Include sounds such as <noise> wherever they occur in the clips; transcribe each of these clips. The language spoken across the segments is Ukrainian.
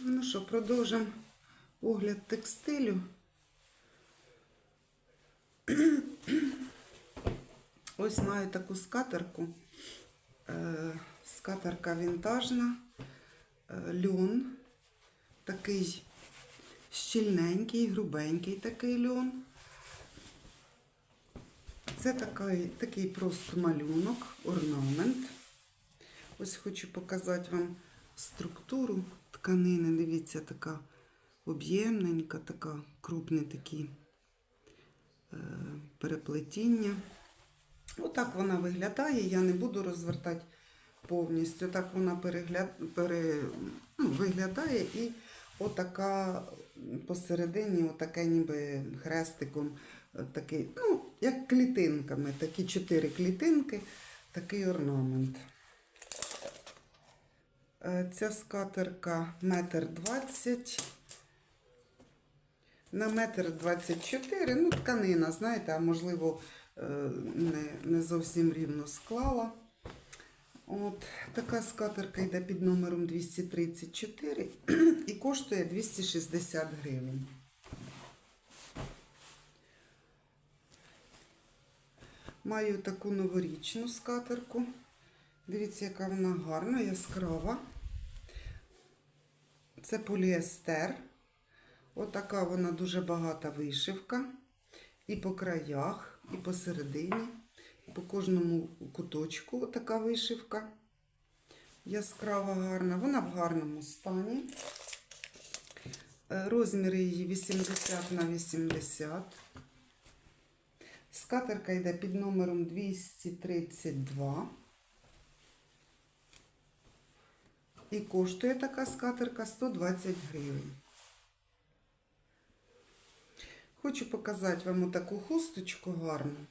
Ну що, продовжимо огляд текстилю. <clears throat> Ось маю таку скатерку. Е, Скатерка вінтажна, е, льон, такий щільненький, грубенький такий льон. Це такий, такий просто малюнок, орнамент. Ось хочу показати вам структуру тканини. Дивіться, така об'ємненька, така крупні такі е, переплетіння. Отак вона виглядає. Я не буду розвертати повністю. Так вона перегляд, пере, ну, виглядає і отака посередині, отаке ніби хрестиком, е, такий, ну, як клітинками, такі чотири клітинки, такий орнамент. Е, Ця скатерка метр двадцять. На метр двадцять чотири, ну, тканина, знаєте, а можливо, е, не, не зовсім рівно склала. От, така скатерка йде під номером 234 і коштує 260 гривень. Маю таку новорічну скатерку. Дивіться, яка вона гарна, яскрава. Це поліестер. Отака вона дуже багата вишивка. І по краях, і посередині, і по кожному куточку така вишивка. Яскрава гарна. Вона в гарному стані. Е, Розміри її 80 на 80. Скатерка йде під номером 232. І коштує така скатерка 120 гривень. Хочу показати вам таку хусточку гарну.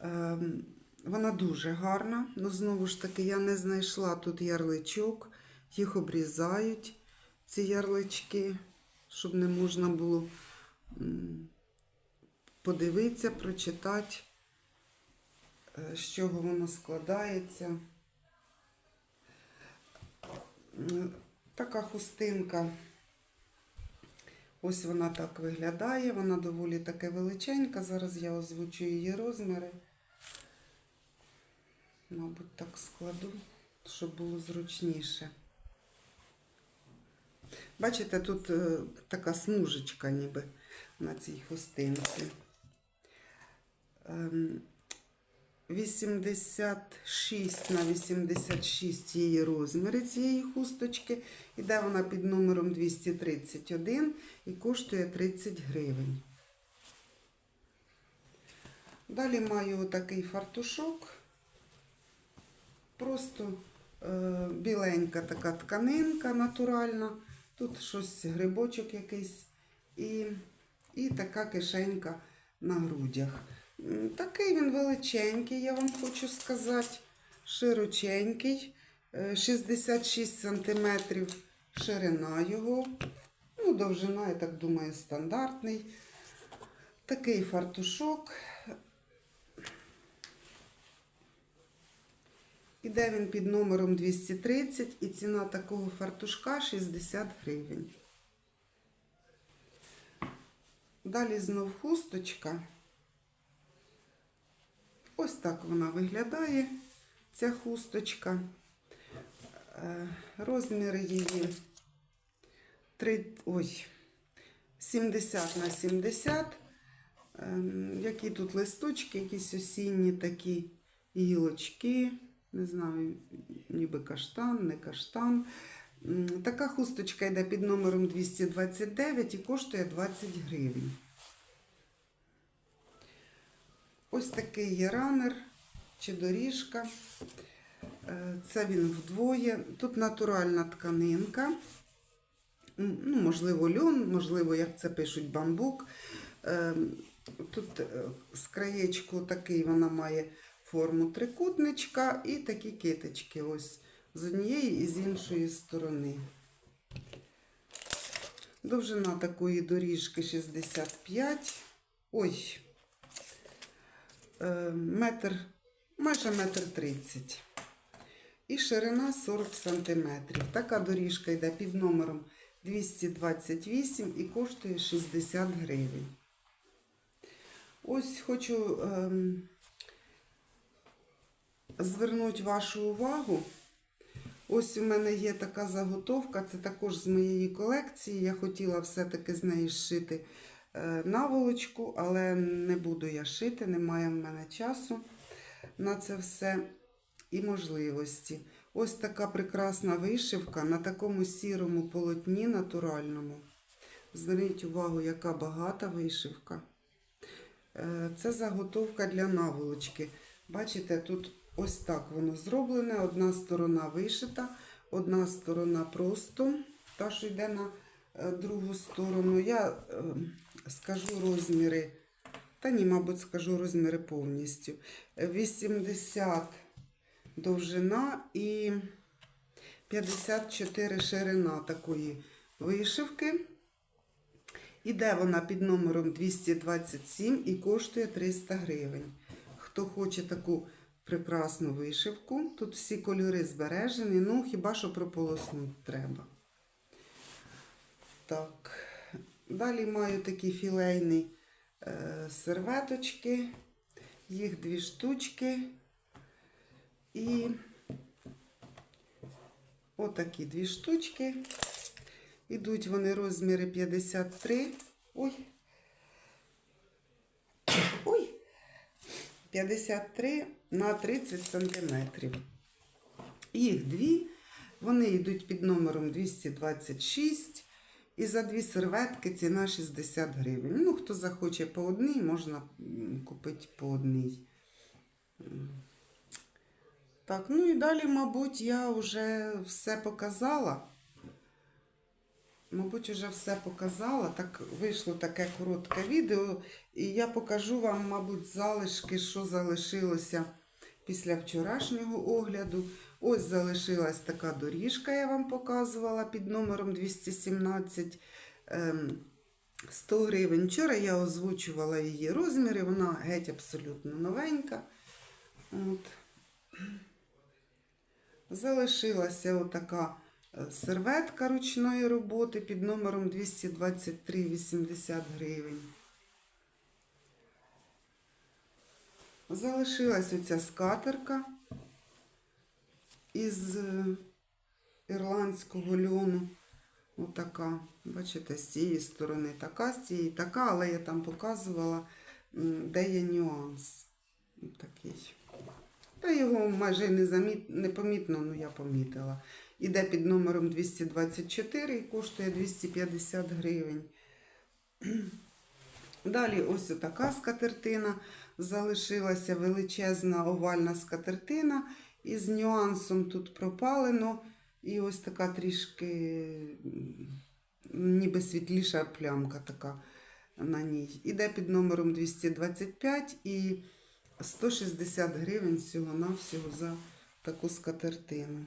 Ем, вона дуже гарна, але знову ж таки я не знайшла тут ярличок, їх обрізають, ці ярлички, щоб не можна було подивитися, прочитати, е, з чого воно складається. Така хустинка. Ось вона так виглядає. Вона доволі таки величенька. Зараз я озвучу її розміри. Мабуть, так складу, щоб було зручніше. Бачите, тут е, така смужечка ніби на цій хустинці. Ем, 86 на 86 її розміри цієї хусточки. Іде вона під номером 231 і коштує 30 гривень. Далі маю отакий фартушок. Просто е, біленька така тканинка натуральна. Тут щось грибочок якийсь. І, і така кишенька на грудях. Такий він величенький, я вам хочу сказати. Широченький. Е, 66 см ширина його. Ну, довжина, я так думаю, стандартний. Такий фартушок. Іде він під номером 230 і ціна такого фартушка 60 гривень. Далі знов хусточка. Ось так вона виглядає, ця хусточка. Е, Розміри її 3, ой, 70 на 70. Ем, Які тут листочки, якісь осінні такі гілочки. Не знаю, ніби каштан, не каштан. Така хусточка йде під номером 229 і коштує 20 гривень. Ось такий є ранер чи доріжка. Е, Це він вдвоє. Тут натуральна тканинка. Ну, можливо, льон, можливо, як це пишуть, бамбук. Е, Тут е, з краєчку такий вона має форму трикутничка і такі китички ось з однієї і з іншої сторони. Довжина такої доріжки 65. Ой, метр, майже метр тридцять. і ширина 40 см. Така доріжка йде під номером 228 і коштує 60 гривень. Ось хочу ем, звернути вашу увагу. Ось у мене є така заготовка, це також з моєї колекції. Я хотіла все-таки з неї зшити е, наволочку, але не буду я шити, немає в мене часу на це все і можливості. Ось така прекрасна вишивка на такому сірому полотні натуральному. Зверніть увагу, яка багата вишивка. Е, Це заготовка для наволочки. Бачите, тут ось так воно зроблене. Одна сторона вишита, одна сторона просто, та, що йде на е, другу сторону. Я е, скажу розміри, та ні, мабуть, скажу розміри повністю. Е, 80 довжина і 54 ширина такої вишивки. Іде вона під номером 227 і коштує 300 гривень. Хто хоче таку прекрасну вишивку, тут всі кольори збережені, ну хіба що прополоснути треба. Так. Далі маю такі філейні е, серветочки, їх дві штучки. І отакі дві штучки. Ідуть вони розміри 53. Ой. Ой. 53 на 30 сантиметрів. Їх дві. Вони йдуть під номером 226. І за дві серветки ціна 60 гривень. Ну, хто захоче по одній, можна купити по одній. Так, ну і далі, мабуть, я вже все показала. Мабуть, вже все показала. Так вийшло таке коротке відео. І я покажу вам, мабуть, залишки, що залишилося після вчорашнього огляду. Ось залишилась така доріжка, я вам показувала під номером 217. ем, 100 гривень. Вчора я озвучувала її розміри, вона геть абсолютно новенька. От. Залишилася отака е, серветка ручної роботи під номером 223,80 гривень. Залишилась оця скатерка із е, ірландського льону. Отака. Бачите, з цієї сторони така, з цієї така, але я там показувала, де є нюанс. Такий. Та його майже непомітно, ну я помітила. Іде під номером 224 і коштує 250 гривень. <clears throat> Далі ось така скатертина. Залишилася величезна овальна скатертина. Із нюансом тут пропалено. І ось така трішки ніби світліша плямка така на ній. Іде під номером 225 і 160 гривень всього-навсього за таку скатертину.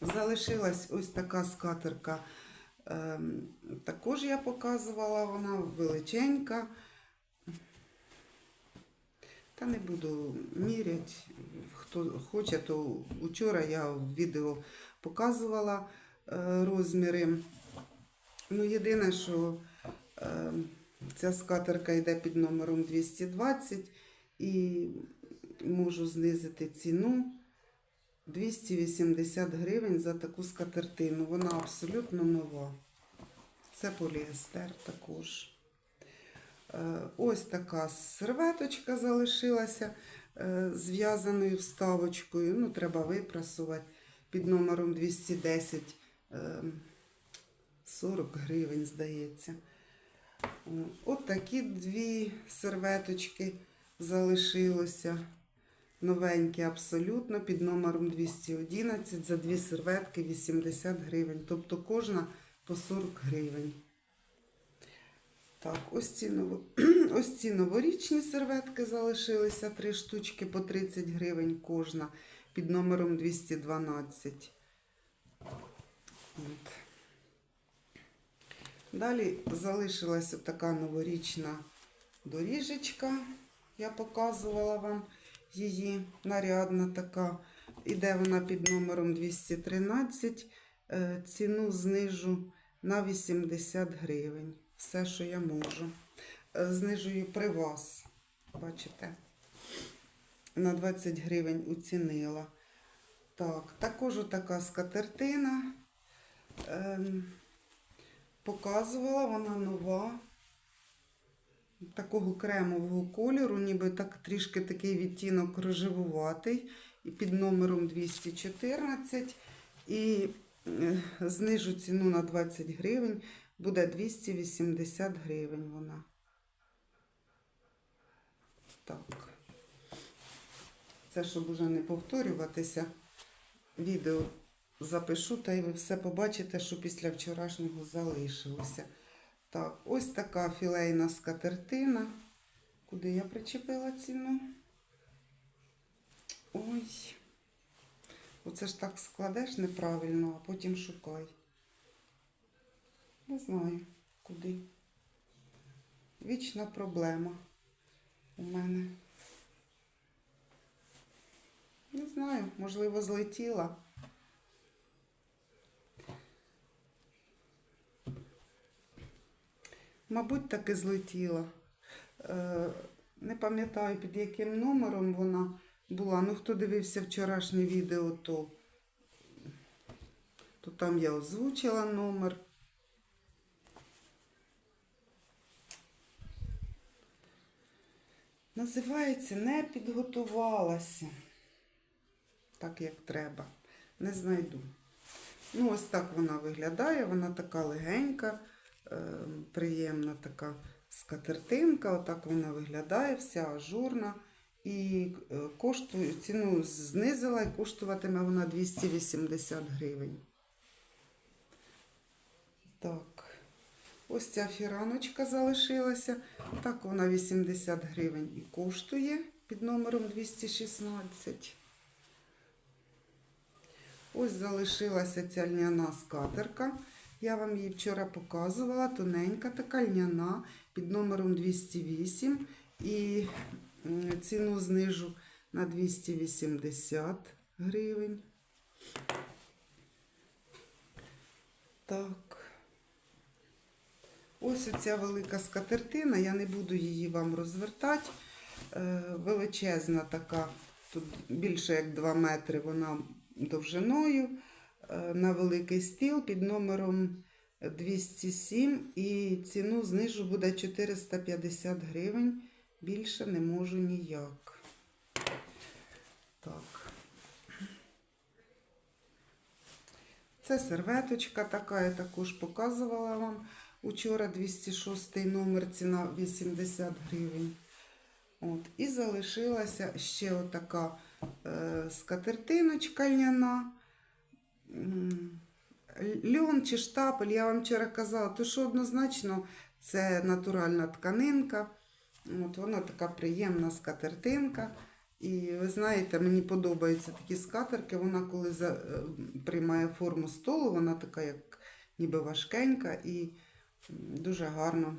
Залишилась ось така скатерка. Ем, також я показувала, вона величенька. Та не буду міряти. Хто хоче, то вчора я в відео показувала е, розміри. Ну, єдине, що е, ця скатерка йде під номером 220 і можу знизити ціну 280 гривень за таку скатертину. Вона абсолютно нова. Це поліестер також. Е, Ось така серветочка залишилася е, з в'язаною вставочкою. Ну, треба випрасувати під номером 210 е, 40 гривень, здається. От такі дві серветочки залишилося. Новенькі абсолютно під номером 211 за дві серветки 80 гривень. Тобто кожна по 40 гривень. Так, ось ці, ново... <clears throat> ось ці новорічні серветки залишилися три штучки по 30 гривень кожна під номером 212. От. Далі залишилася така новорічна доріжечка. Я показувала вам її нарядна така іде вона під номером 213. Е, Ціну знижу на 80 гривень. Все, що я можу. Е, Знижую при вас. Бачите? На 20 гривень уцінила. Так, також така скатертина. Ем, показувала, вона нова. Такого кремового кольору, ніби так трішки такий відтінок рожевуватий. І під номером 214. І е, знижу ціну на 20 гривень. Буде 280 гривень вона. Так. Це, щоб уже не повторюватися, відео запишу, та й ви все побачите, що після вчорашнього залишилося. Так, ось така філейна скатертина. Куди я причепила ціну? Ой. Оце ж так складеш неправильно, а потім шукай. Не знаю, куди. Вічна проблема у мене. Не знаю, можливо, злетіла. Мабуть, таки злетіла. Е, не пам'ятаю, під яким номером вона була. Ну, хто дивився вчорашнє відео, то, то там я озвучила номер. Називається Не підготувалася. Так, як треба. Не знайду. Ну, ось так вона виглядає. Вона така легенька, е, приємна така скатертинка. Отак вона виглядає, вся ажурна. І е, коштує, ціну знизила і коштуватиме вона 280 гривень. Так. Ось ця фіраночка залишилася. Так, вона 80 гривень і коштує під номером 216. Ось залишилася ця льняна скатерка. Я вам її вчора показувала. Тоненька така льняна під номером 208. І ціну знижу на 280 гривень. Так. Ось оця велика скатертина, я не буду її вам розвертати. Е, Величезна така, тут більше як 2 метри вона довжиною. Е, На великий стіл під номером 207 і ціну знижу буде 450 гривень. Більше не можу ніяк. Так. Це серветочка така, я також показувала вам. Учора 206 номер, ціна 80 гривень. От. І залишилася ще отака е, скатертиночка льняна. Льон чи штапель, я вам вчора казала, то що однозначно це натуральна тканинка. От вона така приємна скатертинка. І ви знаєте, мені подобаються такі скатерки. Вона коли за, е, приймає форму столу, вона така, як ніби важкенька і дуже гарно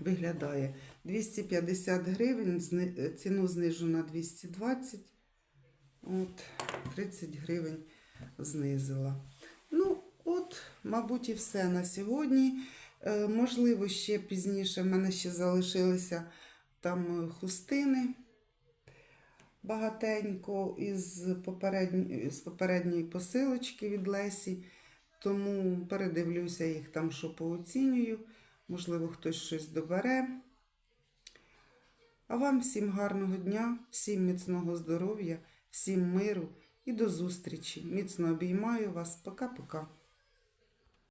виглядає. 250 гривень, ціну знижу на 220. От, 30 гривень знизила. Ну, от, мабуть, і все на сьогодні. Е, можливо, ще пізніше в мене ще залишилися там е, хустини багатенько із попередньої, з попередньої посилочки від Лесі. Тому передивлюся їх там, що пооцінюю. Можливо, хтось щось добере. А вам всім гарного дня, всім міцного здоров'я, всім миру і до зустрічі. Міцно обіймаю вас. Пока-пока.